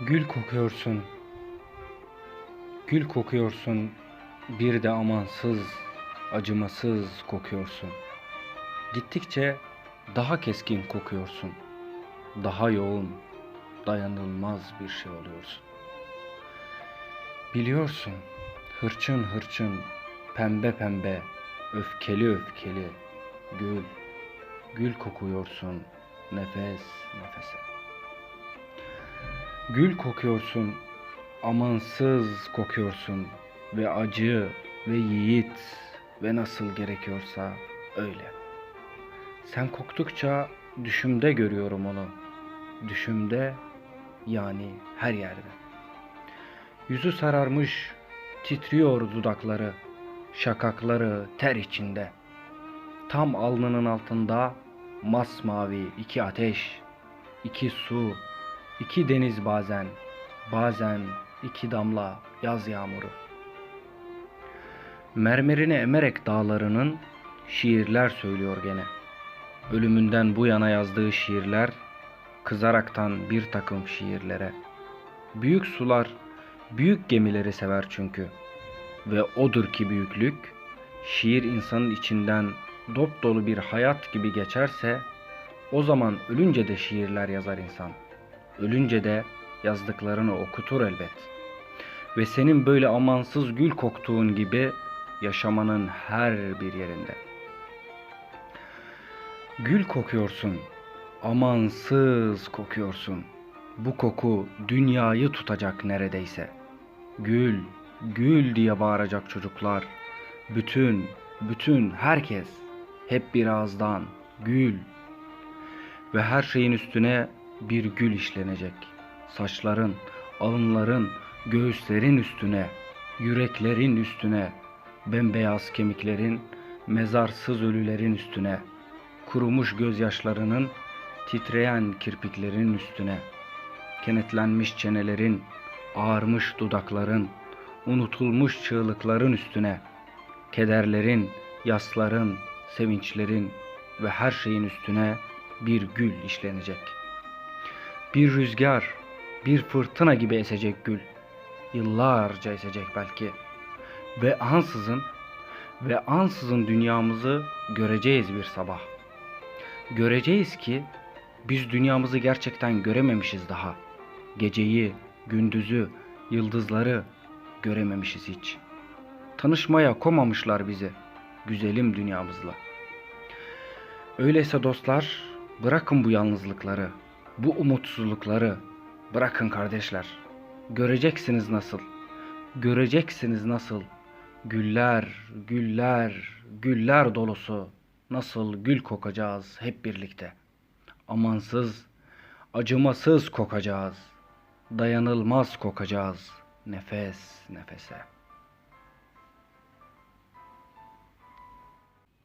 Gül kokuyorsun. Gül kokuyorsun. Bir de amansız, acımasız kokuyorsun. Gittikçe daha keskin kokuyorsun. Daha yoğun, dayanılmaz bir şey oluyorsun. Biliyorsun, hırçın hırçın, pembe pembe, öfkeli öfkeli, gül, gül kokuyorsun nefes nefese. Gül kokuyorsun, amansız kokuyorsun ve acı ve yiğit ve nasıl gerekiyorsa öyle. Sen koktukça düşümde görüyorum onu. Düşümde yani her yerde. Yüzü sararmış, titriyor dudakları, şakakları ter içinde. Tam alnının altında masmavi iki ateş, iki su, iki deniz bazen, bazen iki damla yaz yağmuru. Mermerini emerek dağlarının şiirler söylüyor gene. Ölümünden bu yana yazdığı şiirler, kızaraktan bir takım şiirlere. Büyük sular, büyük gemileri sever çünkü. Ve odur ki büyüklük, şiir insanın içinden dop dolu bir hayat gibi geçerse, o zaman ölünce de şiirler yazar insan. Ölünce de yazdıklarını okutur elbet. Ve senin böyle amansız gül koktuğun gibi yaşamanın her bir yerinde. Gül kokuyorsun, amansız kokuyorsun. Bu koku dünyayı tutacak neredeyse. Gül, gül diye bağıracak çocuklar. Bütün, bütün herkes hep bir ağızdan gül. Ve her şeyin üstüne bir gül işlenecek. Saçların, alınların, göğüslerin üstüne, yüreklerin üstüne, bembeyaz kemiklerin, mezarsız ölülerin üstüne, kurumuş gözyaşlarının, titreyen kirpiklerin üstüne, kenetlenmiş çenelerin, ağarmış dudakların, unutulmuş çığlıkların üstüne, kederlerin, yasların, sevinçlerin ve her şeyin üstüne bir gül işlenecek. Bir rüzgar, bir fırtına gibi esecek gül. Yıllarca esecek belki. Ve ansızın ve ansızın dünyamızı göreceğiz bir sabah. Göreceğiz ki biz dünyamızı gerçekten görememişiz daha. Geceyi, gündüzü, yıldızları görememişiz hiç. Tanışmaya komamışlar bizi güzelim dünyamızla. Öyleyse dostlar, bırakın bu yalnızlıkları, bu umutsuzlukları, bırakın kardeşler. Göreceksiniz nasıl, göreceksiniz nasıl güller, güller, güller dolusu nasıl gül kokacağız hep birlikte. Amansız, acımasız kokacağız. Dayanılmaz kokacağız nefes nefese.